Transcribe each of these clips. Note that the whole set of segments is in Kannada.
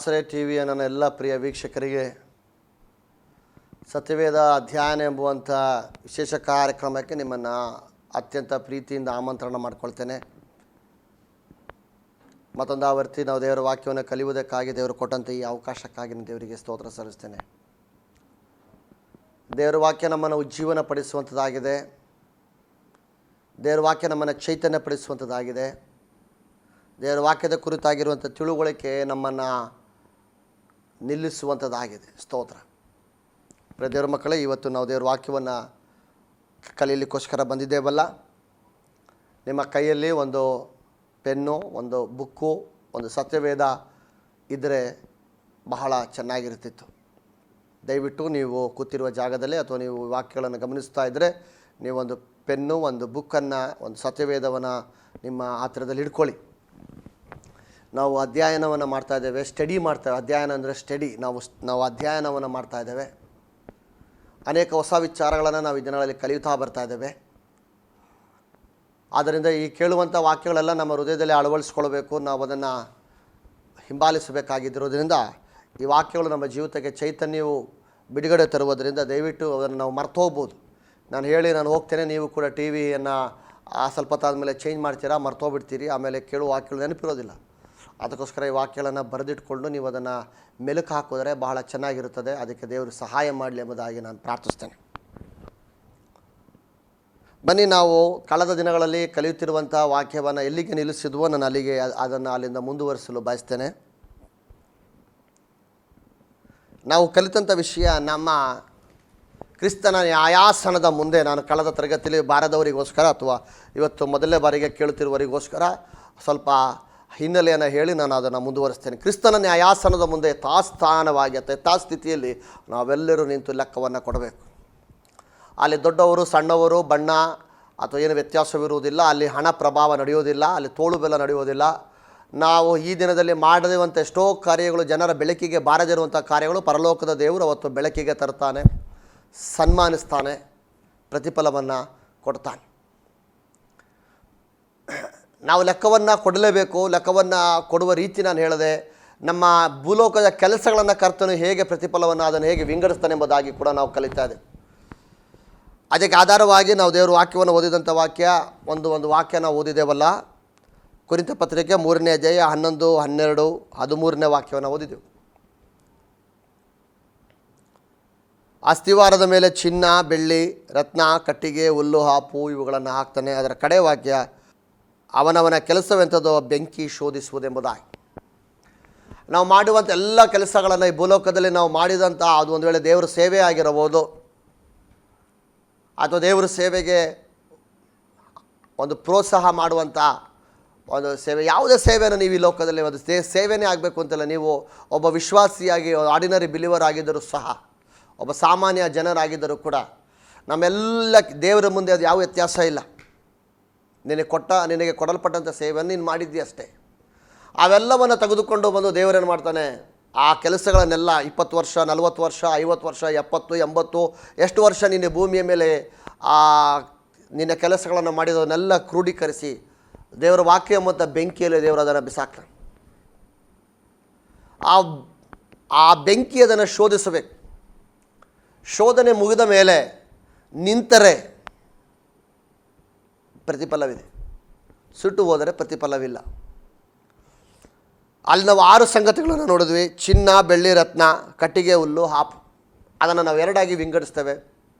ಆಶ್ರಯ ಟಿ ವಿಯ ನನ್ನ ಎಲ್ಲ ಪ್ರಿಯ ವೀಕ್ಷಕರಿಗೆ ಸತ್ಯವೇದ ಅಧ್ಯಯನ ಎಂಬುವಂಥ ವಿಶೇಷ ಕಾರ್ಯಕ್ರಮಕ್ಕೆ ನಿಮ್ಮನ್ನು ಅತ್ಯಂತ ಪ್ರೀತಿಯಿಂದ ಆಮಂತ್ರಣ ಮಾಡ್ಕೊಳ್ತೇನೆ. ಮತ್ತೊಂದು ಆವರ್ತಿ ನಾವು ದೇವರ ವಾಕ್ಯವನ್ನು ಕಲಿಯುವುದಕ್ಕಾಗಿ ದೇವರು ಕೊಟ್ಟಂಥ ಈ ಅವಕಾಶಕ್ಕಾಗಿ ದೇವರಿಗೆ ಸ್ತೋತ್ರ ಸಲ್ಲಿಸ್ತೇನೆ. ದೇವರ ವಾಕ್ಯ ನಮ್ಮನ್ನು ಉಜ್ಜೀವನ ಪಡಿಸುವಂಥದ್ದಾಗಿದೆ ದೇವರ ವಾಕ್ಯ ನಮ್ಮನ್ನು ಚೈತನ್ಯ ಪಡಿಸುವಂಥದ್ದಾಗಿದೆ ದೇವರ ವಾಕ್ಯದ ಕುರಿತಾಗಿರುವಂಥ ತಿಳುವಳಿಕೆ ನಮ್ಮನ್ನು ನಿಲ್ಲಿಸುವಂಥದ್ದಾಗಿದೆ. ಸ್ತೋತ್ರ. ಪ್ರದೇವ್ರ ದೇವರ ಮಕ್ಕಳೇ, ಇವತ್ತು ನಾವು ದೇವ್ರ ವಾಕ್ಯವನ್ನು ಕಲೀಲಿಕ್ಕೋಸ್ಕರ ಬಂದಿದ್ದೇವಲ್ಲ. ನಿಮ್ಮ ಕೈಯಲ್ಲಿ ಒಂದು ಪೆನ್ನು, ಒಂದು ಬುಕ್ಕು, ಒಂದು ಸತ್ಯವೇದ ಇದ್ದರೆ ಬಹಳ ಚೆನ್ನಾಗಿರ್ತಿತ್ತು ದಯವಿಟ್ಟು ನೀವು ಕೂತಿರುವ ಜಾಗದಲ್ಲಿ ಅಥವಾ ನೀವು ವಾಕ್ಯಗಳನ್ನು ಗಮನಿಸ್ತಾ ಇದ್ದರೆ ನೀವೊಂದು ಪೆನ್ನು, ಒಂದು ಬುಕ್ಕನ್ನು, ಒಂದು ಸತ್ಯವೇದವನ್ನು ನಿಮ್ಮ ಹತ್ತಿರದಲ್ಲಿ ಇಟ್ಕೊಳ್ಳಿ ನಾವು ಅಧ್ಯಯನವನ್ನು ಮಾಡ್ತಾ ಇದ್ದೇವೆ ಸ್ಟಡಿ ಮಾಡ್ತೇವೆ ಅಧ್ಯಯನ ಅಂದರೆ ಸ್ಟಡಿ ನಾವು ನಾವು ಅಧ್ಯಯನವನ್ನು ಮಾಡ್ತಾ ಇದ್ದೇವೆ. ಅನೇಕ ಹೊಸ ವಿಚಾರಗಳನ್ನು ನಾವು ಈ ದಿನಗಳಲ್ಲಿ ಕಲಿಯುತ್ತಾ ಬರ್ತಾ ಇದ್ದೇವೆ. ಆದ್ದರಿಂದ ಈ ಕೇಳುವಂಥ ವಾಕ್ಯಗಳೆಲ್ಲ ನಮ್ಮ ಹೃದಯದಲ್ಲಿ ಅಳವಡಿಸ್ಕೊಳ್ಬೇಕು. ನಾವು ಅದನ್ನು ಹಿಂಬಾಲಿಸಬೇಕಾಗಿದ್ದಿರೋದ್ರಿಂದ ಈ ವಾಕ್ಯಗಳು ನಮ್ಮ ಜೀವಿತಕ್ಕೆ ಚೈತನ್ಯವು ಬಿಡುಗಡೆ ತರುವುದರಿಂದ ದಯವಿಟ್ಟು ಅದನ್ನು ನಾವು ಮರ್ತು ಹೋಗ್ಬೋದು. ನಾನು ಹೇಳಿ ನಾನು ಹೋಗ್ತೇನೆ, ನೀವು ಕೂಡ ಟಿ ವಿಯನ್ನು ಆ ಸ್ವಲ್ಪ ಮೇಲೆ ಚೇಂಜ್ ಮಾಡ್ತೀರಾ ಮರ್ತೋಗ್ಬಿಡ್ತೀರಿ ಆಮೇಲೆ ಕೇಳುವ ವಾಕ್ಯಗಳು ನೆನಪಿರೋದಿಲ್ಲ. ಅದಕ್ಕೋಸ್ಕರ ಈ ವಾಕ್ಯಗಳನ್ನು ಬರೆದಿಟ್ಕೊಂಡು ನೀವು ಅದನ್ನು ಮೆಲುಕು ಹಾಕಿದ್ರೆ ಬಹಳ ಚೆನ್ನಾಗಿರುತ್ತದೆ. ಅದಕ್ಕೆ ದೇವರು ಸಹಾಯ ಮಾಡಲಿ ಎಂಬುದಾಗಿ ನಾನು ಪ್ರಾರ್ಥಿಸ್ತೇನೆ. ಬನ್ನಿ ನಾವು ಕಳೆದ ದಿನಗಳಲ್ಲಿ ಕಲಿಯುತ್ತಿರುವಂಥ ವಾಕ್ಯವನ್ನು ಎಲ್ಲಿಗೆ ನಿಲ್ಲಿಸಿದ್ವೋ ನಾನು ಅಲ್ಲಿಗೆ ಅದನ್ನು ಅಲ್ಲಿಂದ ಮುಂದುವರಿಸಲು ಬಯಸ್ತೇನೆ. ನಾವು ಕಲಿತಂಥ ವಿಷಯ ನಮ್ಮ ಕ್ರಿಸ್ತನ ನ್ಯಾಯಾಸನದ ಮುಂದೆ ನಾನು ಕಳೆದ ತರಗತಿಯಲ್ಲಿ ಬಾರದವರಿಗೋಸ್ಕರ ಅಥವಾ ಇವತ್ತು ಮೊದಲನೇ ಬಾರಿಗೆ ಕೇಳುತ್ತಿರುವವರಿಗೋಸ್ಕರ ಸ್ವಲ್ಪ ಹಿನ್ನೆಲೆಯನ್ನು ಹೇಳಿ ನಾನು ಅದನ್ನು ಮುಂದುವರಿಸ್ತೇನೆ. ಕ್ರಿಸ್ತನ ನ್ಯಾಯಾಸನದ ಮುಂದೆ ತಾಸ್ಥಾನವಾಗಿ ಅಥವಾ ಸ್ಥಿತಿಯಲ್ಲಿ ನಾವೆಲ್ಲರೂ ನಿಂತು ಲೆಕ್ಕವನ್ನು ಕೊಡಬೇಕು. ಅಲ್ಲಿ ದೊಡ್ಡವರು, ಸಣ್ಣವರು, ಬಣ್ಣ ಅಥವಾ ಏನು ವ್ಯತ್ಯಾಸವಿರುವುದಿಲ್ಲ, ಅಲ್ಲಿ ಹಣ ಪ್ರಭಾವ ನಡೆಯೋದಿಲ್ಲ ಅಲ್ಲಿ ತೋಳು ಬೆಲ್ಲ ನಡೆಯೋದಿಲ್ಲ ನಾವು ಈ ದಿನದಲ್ಲಿ ಮಾಡದಿರುವಂಥ ಎಷ್ಟೋ ಕಾರ್ಯಗಳು ಜನರ ಬೆಳಕಿಗೆ ಬಾರದಿರುವಂಥ ಕಾರ್ಯಗಳು ಪರಲೋಕದ ದೇವರು ಅವತ್ತು ಬೆಳಕಿಗೆ ತರ್ತಾನೆ ಸನ್ಮಾನಿಸ್ತಾನೆ, ಪ್ರತಿಫಲವನ್ನು ಕೊಡ್ತಾನೆ. ನಾವು ಲೆಕ್ಕವನ್ನು ಕೊಡಲೇಬೇಕು, ಲೆಕ್ಕವನ್ನು ಕೊಡುವ ರೀತಿ ನಾನು ಹೇಳಿದೆ, ನಮ್ಮ ಭೂಲೋಕದ ಕೆಲಸಗಳನ್ನು ಕರ್ತನು ಹೇಗೆ ಪ್ರತಿಫಲವನ್ನು ಅದನ್ನು ಹೇಗೆ ವಿಂಗಡಿಸ್ತಾನೆ ಎಂಬುದಾಗಿ ಕೂಡ ನಾವು ಕಲಿತಾ ಇದೆ ಅದಕ್ಕೆ ಆಧಾರವಾಗಿ ನಾವು ದೇವರ ವಾಕ್ಯವನ್ನು ಓದಿದಂಥ ವಾಕ್ಯ, ಒಂದು ಒಂದು ವಾಕ್ಯ ನಾವು ಓದಿದ್ದೇವಲ್ಲ, ಕುರಿತ ಪತ್ರಿಕೆ ಮೂರನೇ ಅಧ್ಯಾಯ ಹನ್ನೊಂದು, ಹನ್ನೆರಡು, ಹದಿಮೂರನೇ ವಾಕ್ಯವನ್ನು ಓದಿದೆವು ಅಸ್ಥಿವಾರದ ಮೇಲೆ ಚಿನ್ನ, ಬೆಳ್ಳಿ, ರತ್ನ, ಕಟ್ಟಿಗೆ, ಹುಲ್ಲು, ಹಾಪು ಇವುಗಳನ್ನು ಹಾಕ್ತಾನೆ. ಅದರ ಕಡೆ ವಾಕ್ಯ ಅವನವನ ಕೆಲಸವೆಂಥದ್ದು ಬೆಂಕಿ ಶೋಧಿಸುವುದೆಂಬುದಾಗಿ. ನಾವು ಮಾಡುವಂಥ ಎಲ್ಲ ಕೆಲಸಗಳನ್ನು ಈ ಭೂಲೋಕದಲ್ಲಿ ನಾವು ಮಾಡಿದಂಥ ಅದು ಒಂದು ವೇಳೆ ದೇವರ ಸೇವೆ ಆಗಿರಬಹುದು. ಅಥವಾ ದೇವರ ಸೇವೆಗೆ ಒಂದು ಪ್ರೋತ್ಸಾಹ ಮಾಡುವಂಥ ಒಂದು ಸೇವೆ, ಯಾವುದೇ ಸೇವೆಯನ್ನು ನೀವು ಈ ಲೋಕದಲ್ಲಿ ಒಂದು ಸೇ, ಸೇವೆನೇ ಆಗಬೇಕು ಅಂತಲ್ಲ ನೀವು ಒಬ್ಬ ವಿಶ್ವಾಸಿಯಾಗಿ ಆರ್ಡಿನರಿ ಬಿಲಿವರ್ ಆಗಿದ್ದರೂ ಸಹ, ಒಬ್ಬ ಸಾಮಾನ್ಯ ಜನರಾಗಿದ್ದರೂ ಕೂಡ ನಮ್ಮೆಲ್ಲ ದೇವರ ಮುಂದೆ ಅದು ಯಾವ ವ್ಯತ್ಯಾಸ ಇಲ್ಲ. ನಿನಗೆ ಕೊಟ್ಟ, ನಿನಗೆ ಕೊಡಲ್ಪಟ್ಟಂಥ ಸೇವೆಯನ್ನು ನೀನು ಮಾಡಿದ್ದೀಯ ಅಷ್ಟೇ. ಅವೆಲ್ಲವನ್ನು ತೆಗೆದುಕೊಂಡು ಬಂದು ದೇವರೇನು ಮಾಡ್ತಾನೆ? ಆ ಕೆಲಸಗಳನ್ನೆಲ್ಲ ಇಪ್ಪತ್ತು ವರ್ಷ, ನಲವತ್ತು ವರ್ಷ, ಐವತ್ತು ವರ್ಷ, ಎಪ್ಪತ್ತು, ಎಂಬತ್ತು, ಎಷ್ಟು ವರ್ಷ ನಿನ್ನ ಭೂಮಿಯ ಮೇಲೆ ಆ ನಿನ್ನ ಕೆಲಸಗಳನ್ನು ಮಾಡಿದವನ್ನೆಲ್ಲ ಕ್ರೋಢೀಕರಿಸಿ ದೇವರ ವಾಕ್ಯ ಮತ್ತು ಬೆಂಕಿಯಲ್ಲಿ ದೇವರು ಅದನ್ನು ಬಿಸಾಕ್ತಾನೆ. ಆ ಆ ಬೆಂಕಿ ಅದನ್ನು ಶೋಧಿಸಬೇಕು. ಶೋಧನೆ ಮುಗಿದ ಮೇಲೆ ನಿಂತರೆ ಪ್ರತಿಫಲವಿದೆ. ಸುಟ್ಟು ಹೋದರೆ ಪ್ರತಿಫಲವಿಲ್ಲ. ಅಲ್ಲಿ ನಾವು ಆರು ಸಂಗತಿಗಳನ್ನು ನೋಡಿದ್ವಿ. ಚಿನ್ನ, ಬೆಳ್ಳಿ, ರತ್ನ, ಕಟ್ಟಿಗೆ, ಹುಲ್ಲು, ಹಾಪು. ಅದನ್ನು ನಾವು ಎರಡಾಗಿ ವಿಂಗಡಿಸ್ತೇವೆ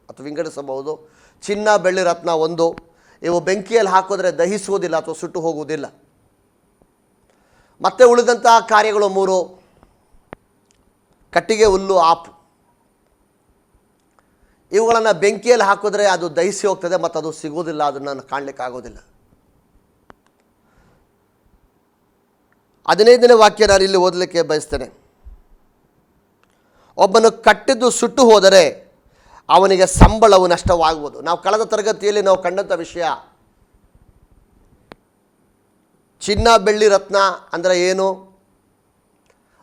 ಅಥವಾ ವಿಂಗಡಿಸಬಹುದು. ಚಿನ್ನ, ಬೆಳ್ಳಿ, ರತ್ನ ಒಂದು. ಇವು ಬೆಂಕಿಯಲ್ಲಿ ಹಾಕೋದ್ರೆ ದಹಿಸುವುದಿಲ್ಲ ಅಥವಾ ಸುಟ್ಟು ಹೋಗುವುದಿಲ್ಲ. ಮತ್ತೆ ಉಳಿದಂತಹ ಕಾರ್ಯಗಳು ಮೂರು. ಕಟ್ಟಿಗೆ, ಹುಲ್ಲು ಆಪು ಇವುಗಳನ್ನು ಬೆಂಕಿಯಲ್ಲಿ ಹಾಕಿದ್ರೆ ಅದು ದಹಿಸಿ ಹೋಗ್ತದೆ ಮತ್ತು ಅದು ಸಿಗೋದಿಲ್ಲ, ಅದನ್ನು ಕಾಣಲಿಕ್ಕೆ ಆಗೋದಿಲ್ಲ. ಹದಿನೈದನೇ ವಾಕ್ಯ ನಾನು ಇಲ್ಲಿ ಓದಲಿಕ್ಕೆ ಬಯಸ್ತೇನೆ. ಒಬ್ಬನು ಕಟ್ಟಿದ್ದು ಸುಟ್ಟು ಹೋದರೆ ಅವನಿಗೆ ಸಂಬಳವು ನಷ್ಟವಾಗುವುದು. ನಾವು ಕಳೆದ ತರಗತಿಯಲ್ಲಿ ನಾವು ಕಂಡಂಥ ವಿಷಯ, ಚಿನ್ನ, ಬೆಳ್ಳಿ, ರತ್ನ ಅಂದರೆ ಏನು?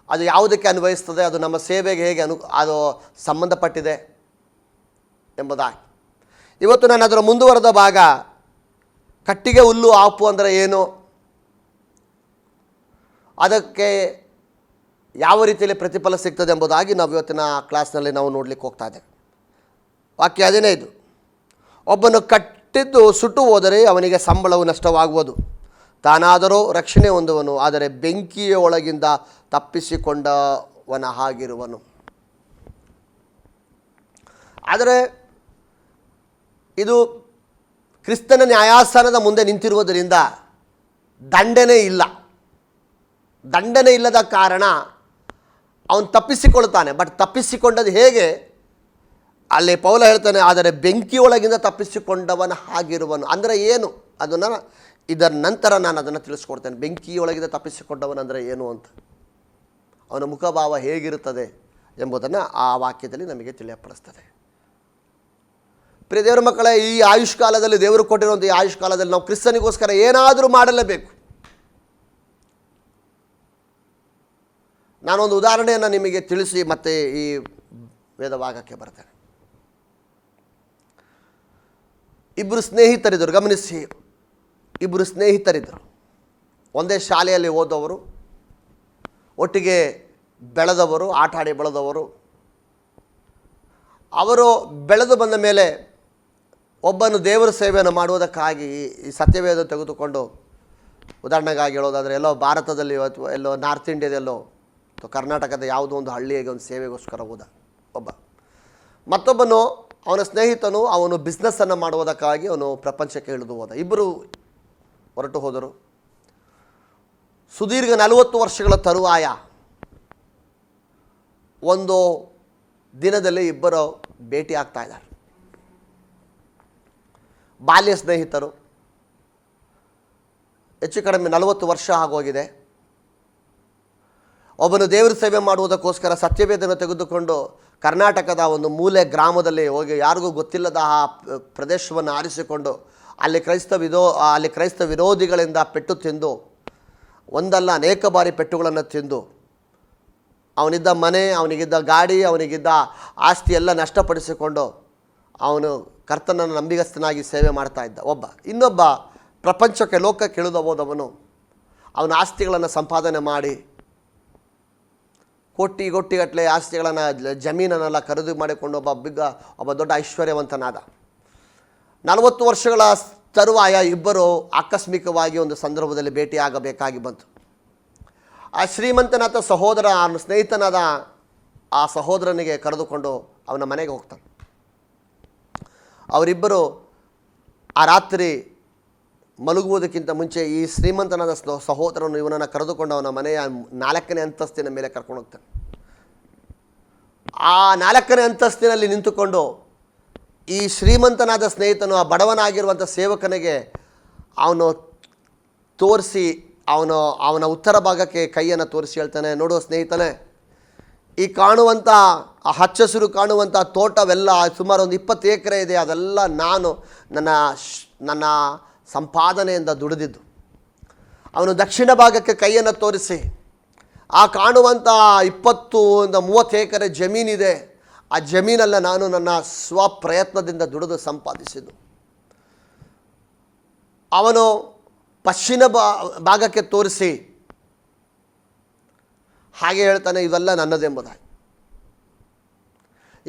ಅದು ಯಾವುದಕ್ಕೆ ಅನ್ವಯಿಸ್ತದೆ? ಅದು ನಮ್ಮ ಸೇವೆಗೆ ಹೇಗೆ ಅನು ಅದು ಸಂಬಂಧಪಟ್ಟಿದೆ? ಎಂಬುದಾಗಿ. ಇವತ್ತು ನಾನು ಅದರ ಮುಂದುವರೆದ ಭಾಗ, ಕಟ್ಟಿಗೆ ಹುಲ್ಲು ಆಪು ಅಂದರೆ ಏನು? ಅದಕ್ಕೆ ಯಾವ ರೀತಿಯಲ್ಲಿ ಪ್ರತಿಫಲ ಸಿಗ್ತದೆ ಎಂಬುದಾಗಿ ನಾವು ಇವತ್ತಿನ ಕ್ಲಾಸ್ನಲ್ಲಿ ನಾವು ನೋಡಲಿಕ್ಕೆ ಹೋಗ್ತಾ ಇದ್ದೇವೆ. ವಾಕ್ಯ ಹದಿನೈದು. ಒಬ್ಬನು ಕಟ್ಟಿದ್ದು ಸುಟ್ಟು ಹೋದರೆ ಅವನಿಗೆ ಸಂಬಳವು ನಷ್ಟವಾಗುವುದು. ತಾನಾದರೂ ರಕ್ಷಣೆ ಹೊಂದುವನು, ಆದರೆ ಬೆಂಕಿಯ ಒಳಗಿಂದ ತಪ್ಪಿಸಿಕೊಂಡವನ ಹಾಗಿರುವನು. ಆದರೆ ಇದು ಕ್ರಿಸ್ತನ ನ್ಯಾಯಾಸ್ಥಾನದ ಮುಂದೆ ನಿಂತಿರುವುದರಿಂದ ದಂಡನೆ ಇಲ್ಲ. ದಂಡನೆ ಇಲ್ಲದ ಕಾರಣ ಅವನು ತಪ್ಪಿಸಿಕೊಳ್ತಾನೆ. ಬಟ್ ತಪ್ಪಿಸಿಕೊಂಡದ್ದು ಹೇಗೆ? ಅಲ್ಲಿ ಪೌಲ ಹೇಳ್ತಾನೆ, ಆದರೆ ಬೆಂಕಿಯೊಳಗಿಂದ ತಪ್ಪಿಸಿಕೊಂಡವನ ಹಾಗಿರುವನು. ಅಂದರೆ ಏನು? ಅದನ್ನು ಇದರ ನಂತರ ನಾನು ಅದನ್ನು ತಿಳಿಸ್ಕೊಡ್ತೇನೆ. ಬೆಂಕಿಯೊಳಗಿಂದ ತಪ್ಪಿಸಿಕೊಂಡವನು ಅಂದರೆ ಏನು ಅಂತ. ಅವನ ಮುಖಭಾವ ಹೇಗಿರುತ್ತದೆ ಎಂಬುದನ್ನು ಆ ವಾಕ್ಯದಲ್ಲಿ ನಮಗೆ ತಿಳಿಯಪಡಿಸ್ತದೆ. ಪ್ರಿಯ ದೇವರ ಮಕ್ಕಳೇ, ಈ ಆಯುಷ್ ಕಾಲದಲ್ಲಿ ದೇವರು ಕೊಟ್ಟಿರುವಂಥ ಈ ಆಯುಷ್ ಕಾಲದಲ್ಲಿ ನಾವು ಕ್ರಿಸ್ತನಿಗೋಸ್ಕರ ಏನಾದರೂ ಮಾಡಲೇಬೇಕು. ನಾನೊಂದು ಉದಾಹರಣೆಯನ್ನು ನಿಮಗೆ ತಿಳಿಸಿ ಮತ್ತೆ ಈ ವೇದಭಾಗಕ್ಕೆ ಬರ್ತೇನೆ. ಇಬ್ಬರು ಸ್ನೇಹಿತರಿದ್ದರು, ಗಮನಿಸಿ. ಇಬ್ಬರು ಸ್ನೇಹಿತರಿದ್ದರು. ಒಂದೇ ಶಾಲೆಯಲ್ಲಿ ಓದೋವರು, ಒಟ್ಟಿಗೆ ಬೆಳೆದವರು, ಆಟ ಆಡಿ ಬೆಳೆದವರು. ಅವರು ಬೆಳೆದು ಬಂದ ಮೇಲೆ ಒಬ್ಬನು ದೇವರ ಸೇವೆಯನ್ನು ಮಾಡುವುದಕ್ಕಾಗಿ ಈ ಸತ್ಯವೇದ ತೆಗೆದುಕೊಂಡು ಉದಾಹರಣೆಗಾಗಿ ಹೇಳೋದಾದರೆ ಎಲ್ಲೋ ಭಾರತದಲ್ಲಿ ಅಥವಾ ಎಲ್ಲೋ ನಾರ್ತ್ ಇಂಡಿಯಾದಲ್ಲೋ ಅಥವಾ ಕರ್ನಾಟಕದ ಯಾವುದೋ ಒಂದು ಹಳ್ಳಿಗೆ ಒಂದು ಸೇವೆಗೋಸ್ಕರ ಹೋದ ಒಬ್ಬ. ಮತ್ತೊಬ್ಬನು ಅವನ ಸ್ನೇಹಿತನು ಅವನು ಬಿಸ್ನೆಸ್ಸನ್ನು ಮಾಡುವುದಕ್ಕಾಗಿ ಅವನು ಪ್ರಪಂಚಕ್ಕೆ ಇಳಿದು ಹೋದ. ಇಬ್ಬರು ಹೊರಟು ಹೋದರು. ಸುದೀರ್ಘ ನಲವತ್ತು ವರ್ಷಗಳ ತರುವಾಯ ಒಂದು ದಿನದಲ್ಲಿ ಇಬ್ಬರು ಭೇಟಿ ಆಗ್ತಾ ಇದ್ದಾರೆ. ಬಾಲ್ಯ ಸ್ನೇಹಿತರು. ಹೆಚ್ಚು ಕಡಿಮೆ ನಲವತ್ತು ವರ್ಷ ಆಗೋಗಿದೆ. ಒಬ್ಬನು ದೇವರ ಸೇವೆ ಮಾಡುವುದಕ್ಕೋಸ್ಕರ ಸತ್ಯವೇದನ ತೆಗೆದುಕೊಂಡು ಕರ್ನಾಟಕದ ಒಂದು ಮೂಲೆ ಗ್ರಾಮದಲ್ಲಿ ಹೋಗಿ ಯಾರಿಗೂ ಗೊತ್ತಿಲ್ಲದ ಆ ಪ್ರದೇಶವನ್ನು ಆರಿಸಿಕೊಂಡು ಅಲ್ಲಿ ಕ್ರೈಸ್ತ ವಿರೋ ಅಲ್ಲಿ ಕ್ರೈಸ್ತ ವಿರೋಧಿಗಳಿಂದ ಪೆಟ್ಟು ತಿಂದು, ಒಂದಲ್ಲ ಅನೇಕ ಬಾರಿ ಪೆಟ್ಟುಗಳನ್ನು ತಿಂದು, ಅವನಿದ್ದ ಮನೆ, ಅವನಿಗಿದ್ದ ಗಾಡಿ, ಅವನಿಗಿದ್ದ ಆಸ್ತಿ ಎಲ್ಲ ನಷ್ಟಪಡಿಸಿಕೊಂಡು ಅವನು ಕರ್ತನನ್ನು ನಂಬಿಗಸ್ತನಾಗಿ ಸೇವೆ ಮಾಡ್ತಾ ಇದ್ದ. ಒಬ್ಬ, ಇನ್ನೊಬ್ಬ ಪ್ರಪಂಚಕ್ಕೆ ಲೋಕಕ್ಕೆ ಇಳಿದು ಹೋದವನು. ಅವನ ಆಸ್ತಿಗಳನ್ನು ಸಂಪಾದನೆ ಮಾಡಿ, ಕೋಟಿ ಕೋಟಿಗಟ್ಟಲೆ ಆಸ್ತಿಗಳನ್ನು ಜಮೀನನ್ನೆಲ್ಲ ಖರೀದಿ ಮಾಡಿಕೊಂಡು ಒಬ್ಬ ಬಿಗ್ಗ ಒಬ್ಬ ದೊಡ್ಡ ಐಶ್ವರ್ಯವಂತನಾದ. ನಲವತ್ತು ವರ್ಷಗಳ ತರುವಾಯ ಇಬ್ಬರು ಆಕಸ್ಮಿಕವಾಗಿ ಒಂದು ಸಂದರ್ಭದಲ್ಲಿ ಭೇಟಿಯಾಗಬೇಕಾಗಿ ಬಂತು. ಆ ಶ್ರೀಮಂತನಾದ ಸಹೋದರ ಅವನ ಸ್ನೇಹಿತನಾದ ಆ ಸಹೋದರನಿಗೆ ಕರೆದುಕೊಂಡು ಅವನ ಮನೆಗೆ ಹೋಗ್ತಾನೆ. ಅವರಿಬ್ಬರು ಆ ರಾತ್ರಿ ಮಲಗುವುದಕ್ಕಿಂತ ಮುಂಚೆ ಈ ಶ್ರೀಮಂತನಾದ ಸಹೋದರನು ಇವನನ್ನು ಕರೆದುಕೊಂಡು ಅವನ ಮನೆಯ ನಾಲ್ಕನೇ ಅಂತಸ್ತಿನ ಮೇಲೆ ಕರ್ಕೊಂಡು ಹೋಗ್ತಾನೆ. ಆ ನಾಲ್ಕನೇ ಅಂತಸ್ತಿನಲ್ಲಿ ನಿಂತುಕೊಂಡು ಈ ಶ್ರೀಮಂತನಾದ ಸ್ನೇಹಿತನು ಆ ಬಡವನಾಗಿರುವಂಥ ಸೇವಕನಿಗೆ ಅವನು ತೋರಿಸಿ ಅವನು ಅವನ ಉತ್ತರ ಭಾಗಕ್ಕೆ ಕೈಯನ್ನು ತೋರಿಸಿ ಹೇಳ್ತಾನೆ, ನೋಡು ಸ್ನೇಹಿತನೇ, ಈ ಕಾಣುವಂಥ ಆ ಹಚ್ಚಸಿರು ಕಾಣುವಂಥ ತೋಟವೆಲ್ಲ ಸುಮಾರು ಒಂದು ಇಪ್ಪತ್ತು ಎಕರೆ ಇದೆ, ಅದೆಲ್ಲ ನಾನು ನನ್ನ ನನ್ನ ಸಂಪಾದನೆಯಿಂದ ದುಡಿದಿದ್ದು. ಅವನು ದಕ್ಷಿಣ ಭಾಗಕ್ಕೆ ಕೈಯನ್ನು ತೋರಿಸಿ, ಆ ಕಾಣುವಂಥ ಇಪ್ಪತ್ತು ಇಂದ ಮೂವತ್ತು ಎಕರೆ ಜಮೀನಿದೆ, ಆ ಜಮೀನೆಲ್ಲ ನಾನು ನನ್ನ ಸ್ವಪ್ರಯತ್ನದಿಂದ ದುಡಿದು ಸಂಪಾದಿಸಿದ್ದು. ಅವನು ಪಶ್ಚಿಮ ಭಾಗಕ್ಕೆ ತೋರಿಸಿ, ಹಾಗೆ ಹೇಳ್ತಾನೆ, ಇವೆಲ್ಲ ನನ್ನದೆಂಬುದಾಗಿ.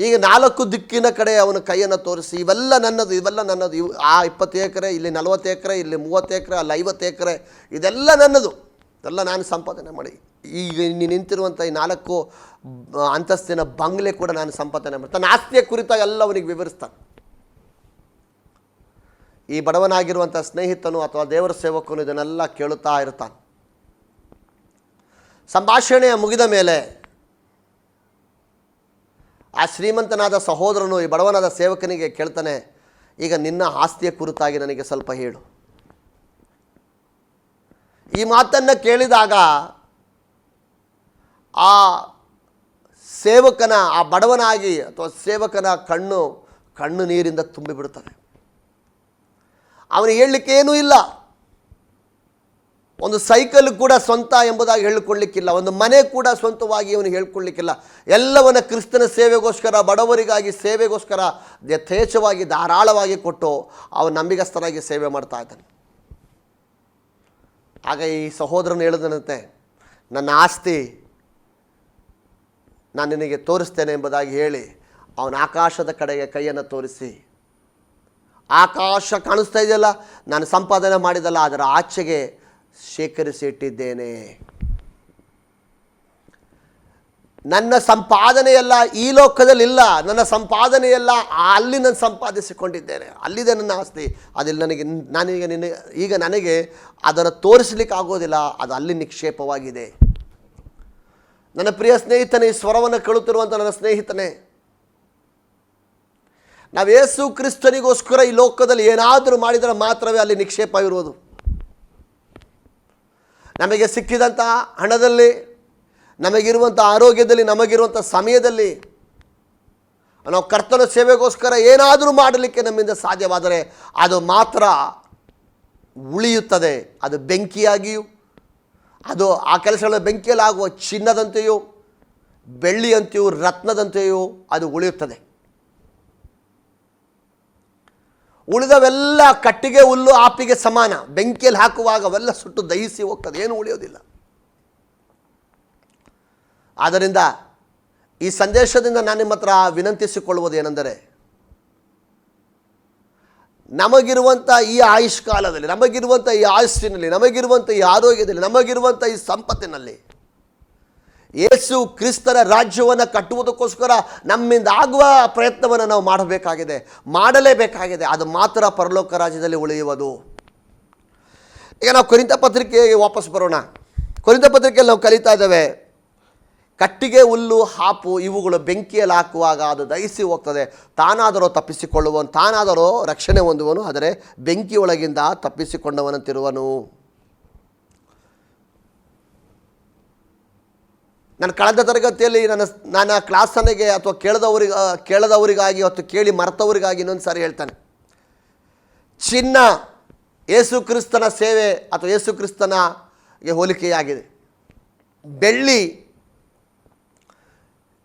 ಈಗ ನಾಲ್ಕು ದಿಕ್ಕಿನ ಕಡೆ ಅವನ ಕೈಯನ್ನು ತೋರಿಸಿ, ಇವೆಲ್ಲ ನನ್ನದು ಇವೆಲ್ಲ ನನ್ನದು. ಇವು ಆ ಇಪ್ಪತ್ತು ಎಕರೆ, ಇಲ್ಲಿ ನಲವತ್ತು ಎಕರೆ, ಇಲ್ಲಿ ಮೂವತ್ತು ಎಕರೆ, ಅಲ್ಲಿ ಐವತ್ತು ಎಕರೆ, ಇದೆಲ್ಲ ನನ್ನದು. ಇದೆಲ್ಲ ನಾನು ಸಂಪಾದನೆ ಮಾಡಿ. ಈಗ ಇನ್ನು ನಿಂತಿರುವಂಥ ಈ ನಾಲ್ಕು ಅಂತಸ್ತಿನ ಬಂಗ್ಲೆ ಕೂಡ ನಾನು ಸಂಪಾದನೆ ಮಾಡಿ ತನ್ನ ಆಸ್ತಿಯ ಕುರಿತ ಎಲ್ಲ ಅವನಿಗೆ ವಿವರಿಸ್ತಾನೆ. ಈ ಬಡವನಾಗಿರುವಂಥ ಸ್ನೇಹಿತನು ಅಥವಾ ದೇವರ ಸೇವಕನು ಇದನ್ನೆಲ್ಲ ಕೇಳುತ್ತಾ ಇರ್ತಾನೆ. ಸಂಭಾಷಣೆಯ ಮುಗಿದ ಮೇಲೆ ಆ ಶ್ರೀಮಂತನಾದ ಸಹೋದರನು, ಈ ಬಡವನಾದ ಸೇವಕನಿಗೆ ಕೇಳ್ತಾನೆ, ಈಗ ನಿನ್ನ ಆಸ್ತಿಯ ಕುರಿತಾಗಿ ನನಗೆ ಸ್ವಲ್ಪ ಹೇಳು. ಈ ಮಾತನ್ನು ಕೇಳಿದಾಗ ಆ ಸೇವಕನ, ಆ ಬಡವನಾಗಿ ಅಥವಾ ಸೇವಕನ ಕಣ್ಣು ಕಣ್ಣು ನೀರಿಂದ ತುಂಬಿಬಿಡುತ್ತದೆ. ಅವನು ಹೇಳಲಿಕ್ಕೇನೂ ಇಲ್ಲ. ಒಂದು ಸೈಕಲ್ ಕೂಡ ಸ್ವಂತ ಎಂಬುದಾಗಿ ಹೇಳಿಕೊಳ್ಳಿಕ್ಕಿಲ್ಲ, ಒಂದು ಮನೆ ಕೂಡ ಸ್ವಂತವಾಗಿ ಅವನು ಹೇಳ್ಕೊಳ್ಳಿಕ್ಕಿಲ್ಲ. ಎಲ್ಲವನ್ನ ಕ್ರಿಸ್ತನ ಸೇವೆಗೋಸ್ಕರ, ಬಡವರಿಗಾಗಿ ಸೇವೆಗೋಸ್ಕರ ಯಥೇಚ್ಛವಾಗಿ ಧಾರಾಳವಾಗಿ ಕೊಟ್ಟು ಅವನು ನಂಬಿಗಸ್ತರಾಗಿ ಸೇವೆ ಮಾಡ್ತಾ ಇದ್ದಾನೆ. ಆಗ ಈ ಸಹೋದರನು ಹೇಳಿದನಂತೆ, ನನ್ನ ಆಸ್ತಿ ನಾನು ನಿನಗೆ ತೋರಿಸ್ತೇನೆ ಎಂಬುದಾಗಿ ಹೇಳಿ ಅವನ ಆಕಾಶದ ಕಡೆಗೆ ಕೈಯನ್ನು ತೋರಿಸಿ, ಆಕಾಶ ಕಾಣಿಸ್ತಾ ಇದೆಯಲ್ಲ, ನಾನು ಸಂಪಾದನೆ ಮಾಡಿದಲ್ಲ, ಅದರ ಆಚೆಗೆ ಶೇಖರಿಸಿ ಇಟ್ಟಿದ್ದೇನೆ ನನ್ನ ಸಂಪಾದನೆಯೆಲ್ಲ ಈ ಲೋಕದಲ್ಲಿಲ್ಲ. ನನ್ನ ಸಂಪಾದನೆಯೆಲ್ಲ ಅಲ್ಲಿ ನಾನು ಸಂಪಾದಿಸಿಕೊಂಡಿದ್ದೇನೆ. ಅಲ್ಲಿದೆ ನನ್ನ ಆಸ್ತಿ. ಅದಿಲ್ಲ ನನಗೆ ನಾನೀಗ ನಿನ್ನ, ಈಗ ನನಗೆ ಅದನ್ನು ತೋರಿಸಲಿಕ್ಕೆ ಆಗೋದಿಲ್ಲ. ಅದು ಅಲ್ಲಿ ನಿಕ್ಷೇಪವಾಗಿದೆ. ನನ್ನ ಪ್ರಿಯ ಸ್ನೇಹಿತನೇ, ಈ ಸ್ವರವನ್ನು ಕೇಳುತ್ತಿರುವಂಥ ನನ್ನ ಸ್ನೇಹಿತನೇ, ನಾವು ಯೇಸು ಕ್ರಿಸ್ತನಿಗೋಸ್ಕರ ಈ ಲೋಕದಲ್ಲಿ ಏನಾದರೂ ಮಾಡಿದರೆ ಮಾತ್ರವೇ ಅಲ್ಲಿ ನಿಕ್ಷೇಪ ಇರುವುದು ನಮಗೆ ಸಿಕ್ಕಿದಂಥ ಹಣದಲ್ಲಿ ನಮಗಿರುವಂಥ ಆರೋಗ್ಯದಲ್ಲಿ ನಮಗಿರುವಂಥ ಸಮಯದಲ್ಲಿ ನಾವು ಕರ್ತನ ಸೇವೆಗೋಸ್ಕರ ಏನಾದರೂ ಮಾಡಲಿಕ್ಕೆ ನಮ್ಮಿಂದ ಸಾಧ್ಯವಾದರೆ ಅದು ಮಾತ್ರ ಉಳಿಯುತ್ತದೆ. ಅದು ಬೆಂಕಿಯಾಗಿಯೂ, ಅದು ಆ ಕೆಲಸಗಳ ಬೆಂಕಿಯಲ್ಲಾಗುವ ಚಿನ್ನದಂತೆಯೂ, ಬೆಳ್ಳಿಯಂತೆಯೂ, ರತ್ನದಂತೆಯೂ ಅದು ಉಳಿಯುತ್ತದೆ. ಉಳಿದವೆಲ್ಲ ಕಟ್ಟಿಗೆ ಹುಲ್ಲು ಆಪಿಗೆ ಸಮಾನ. ಬೆಂಕಿಯಲ್ಲಿ ಹಾಕುವಾಗ ಅವೆಲ್ಲ ಸುಟ್ಟು ದಹಿಸಿ ಹೋಗ್ತದೆ. ಏನು ಉಳಿಯೋದಿಲ್ಲ. ಆದ್ದರಿಂದ ಈ ಸಂದೇಶದಿಂದ ನಾನು ನಿಮ್ಮ ಹತ್ರ ವಿನಂತಿಸಿಕೊಳ್ಳುವುದು ಏನೆಂದರೆ, ನಮಗಿರುವಂಥ ಈ ಆಯುಷ್ಕಾಲದಲ್ಲಿ, ನಮಗಿರುವಂಥ ಈ ಆಯುಷ್ಸಿನಲ್ಲಿ ನಮಗಿರುವಂಥ ಈ ಆರೋಗ್ಯದಲ್ಲಿ, ನಮಗಿರುವಂಥ ಈ ಸಂಪತ್ತಿನಲ್ಲಿ ಯೇಸು ಕ್ರಿಸ್ತನ ರಾಜ್ಯವನ್ನು ಕಟ್ಟುವುದಕ್ಕೋಸ್ಕರ ನಮ್ಮಿಂದ ಆಗುವ ಪ್ರಯತ್ನವನ್ನು ನಾವು ಮಾಡಬೇಕಾಗಿದೆ, ಮಾಡಲೇಬೇಕಾಗಿದೆ. ಅದು ಮಾತ್ರ ಪರಲೋಕ ರಾಜ್ಯದಲ್ಲಿ ಉಳಿಯುವುದು. ಈಗ ನಾವು ಕೊರಿತ ಪತ್ರಿಕೆಗೆ ವಾಪಸ್ ಬರೋಣ. ಕೊರಿತ ಪತ್ರಿಕೆಯಲ್ಲಿ ನಾವು ಕಲಿತಾ ಇದ್ದೇವೆ, ಕಟ್ಟಿಗೆ, ಹುಲ್ಲು, ಹಾಪು ಇವುಗಳು ಬೆಂಕಿಯಲ್ಲಿ ಹಾಕುವಾಗ ಅದು ದಹಿಸಿ ಹೋಗ್ತದೆ. ತಾನಾದರೂ ತಪ್ಪಿಸಿಕೊಳ್ಳುವನು ತಾನಾದರೂ ರಕ್ಷಣೆ ಹೊಂದುವನು, ಆದರೆ ಬೆಂಕಿಯೊಳಗಿಂದ ತಪ್ಪಿಸಿಕೊಂಡವನಂತಿರುವನು. ನನ್ನ ಕಳೆದ ತರಗತಿಯಲ್ಲಿ ನನ್ನ ನನ್ನ ಕ್ಲಾಸನಿಗೆ ಅಥವಾ ಕೇಳದವರಿಗೆ, ಕೇಳದವರಿಗಾಗಿ ಅಥವಾ ಕೇಳಿ ಮರೆತವರಿಗಾಗಿ ಇನ್ನೊಂದು ಸಾರಿ ಹೇಳ್ತಾನೆ. ಚಿನ್ನ ಯೇಸು ಕ್ರಿಸ್ತನ ಸೇವೆ ಅಥವಾ ಯೇಸು ಕ್ರಿಸ್ತನಗೆ ಹೋಲಿಕೆಯಾಗಿದೆ. ಬೆಳ್ಳಿ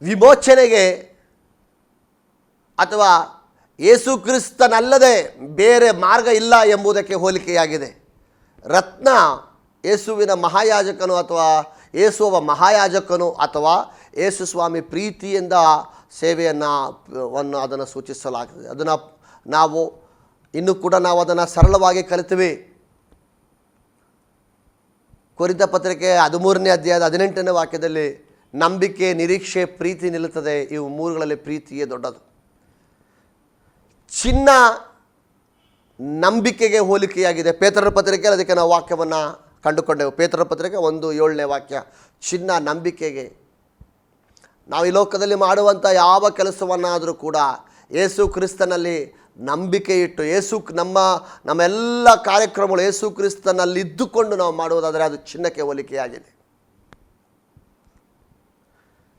ವಿಮೋಚನೆಗೆ ಅಥವಾ ಯೇಸು ಕ್ರಿಸ್ತನಲ್ಲದೆ ಬೇರೆ ಮಾರ್ಗ ಇಲ್ಲ ಎಂಬುದಕ್ಕೆ ಹೋಲಿಕೆಯಾಗಿದೆ. ರತ್ನ ಯೇಸುವಿನ ಮಹಾಯಾಜಕನು ಅಥವಾ ಯೇಸುವ ಮಹಾಯಾಜಕನು ಅಥವಾ ಏಸು ಸ್ವಾಮಿ ಪ್ರೀತಿಯಿಂದ ಸೇವೆಯನ್ನು, ವನ್ನು ಅದನ್ನು ಸೂಚಿಸಲಾಗ್ತದೆ ಅದನ್ನು ನಾವು, ಇನ್ನೂ ಕೂಡ ನಾವು ಅದನ್ನು ಸರಳವಾಗಿ ಕಲಿತೀವಿ. ಕೊರಿತ ಪತ್ರಿಕೆ ಹದಿಮೂರನೇ ಅಧ್ಯಾಯದ ಹದಿನೆಂಟನೇ ವಾಕ್ಯದಲ್ಲಿ, ನಂಬಿಕೆ, ನಿರೀಕ್ಷೆ, ಪ್ರೀತಿ ನಿಲ್ಲುತ್ತದೆ. ಇವು ಮೂರುಗಳಲ್ಲಿ ಪ್ರೀತಿಯೇ ದೊಡ್ಡದು. ಚಿನ್ನ ನಂಬಿಕೆಗೆ ಹೋಲಿಕೆಯಾಗಿದೆ. ಪೇತ್ರರ ಪತ್ರಿಕೆಯಲ್ಲಿ ಅದಕ್ಕೆ ನಾವು ವಾಕ್ಯವನ್ನು ಕಂಡುಕೊಂಡೆವು. ಪೇತ್ರರ ಪತ್ರಿಕೆ ಒಂದು ಏಳನೇ ವಾಕ್ಯ, ಚಿನ್ನ ನಂಬಿಕೆಗೆ. ನಾವು ಈ ಲೋಕದಲ್ಲಿ ಮಾಡುವಂಥ ಯಾವ ಕೆಲಸವನ್ನಾದರೂ ಕೂಡ ಯೇಸು ಕ್ರಿಸ್ತನಲ್ಲಿ ನಂಬಿಕೆ ಇಟ್ಟು, ಯೇಸು ನಮ್ಮ, ನಮ್ಮೆಲ್ಲ ಕಾರ್ಯಕ್ರಮಗಳು ಯೇಸು ಕ್ರಿಸ್ತನಲ್ಲಿ ಇದ್ದುಕೊಂಡು ನಾವು ಮಾಡುವುದಾದರೆ ಅದು ಚಿನ್ನಕ್ಕೆ ಹೋಲಿಕೆಯಾಗಿದೆ.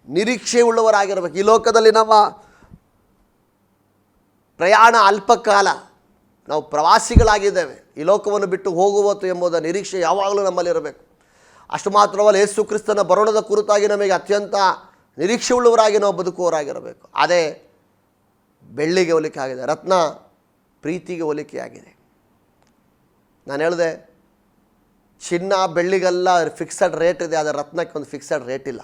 ನಿರೀಕ್ಷೆ ಉಳ್ಳವರಾಗಿರಬೇಕು. ಈ ಲೋಕದಲ್ಲಿ ನಮ್ಮ ಪ್ರಯಾಣ ಅಲ್ಪಕಾಲ ನಾವು ಪ್ರವಾಸಿಗಳಾಗಿದ್ದೇವೆ. ಈ ಲೋಕವನ್ನು ಬಿಟ್ಟು ಹೋಗುವತ್ತು ಎಂಬುದರ ನಿರೀಕ್ಷೆ ಯಾವಾಗಲೂ ನಮ್ಮಲ್ಲಿರಬೇಕು. ಅಷ್ಟು ಮಾತ್ರವಲ್ಲ ಯೇಸು ಕ್ರಿಸ್ತನ ಬರೋಣದ ಕುರಿತಾಗಿ ನಮಗೆ ಅತ್ಯಂತ ನಿರೀಕ್ಷೆ ಉಳ್ಳವರಾಗಿ ನಾವು ಬದುಕುವವರಾಗಿರಬೇಕು. ಅದೇ ಬೆಳ್ಳಿಗೆ ಹೋಲಿಕೆ ಆಗಿದೆ ರತ್ನ ಪ್ರೀತಿಗೆ ಹೋಲಿಕೆಯಾಗಿದೆ. ನಾನು ಹೇಳಿದೆ, ಚಿನ್ನ ಬೆಳ್ಳಿಗೆಲ್ಲ ಫಿಕ್ಸಡ್ ರೇಟ್ ಇದೆ, ಆದರೆ ರತ್ನಕ್ಕೆ ಒಂದು ಫಿಕ್ಸಡ್ ರೇಟ್ ಇಲ್ಲ.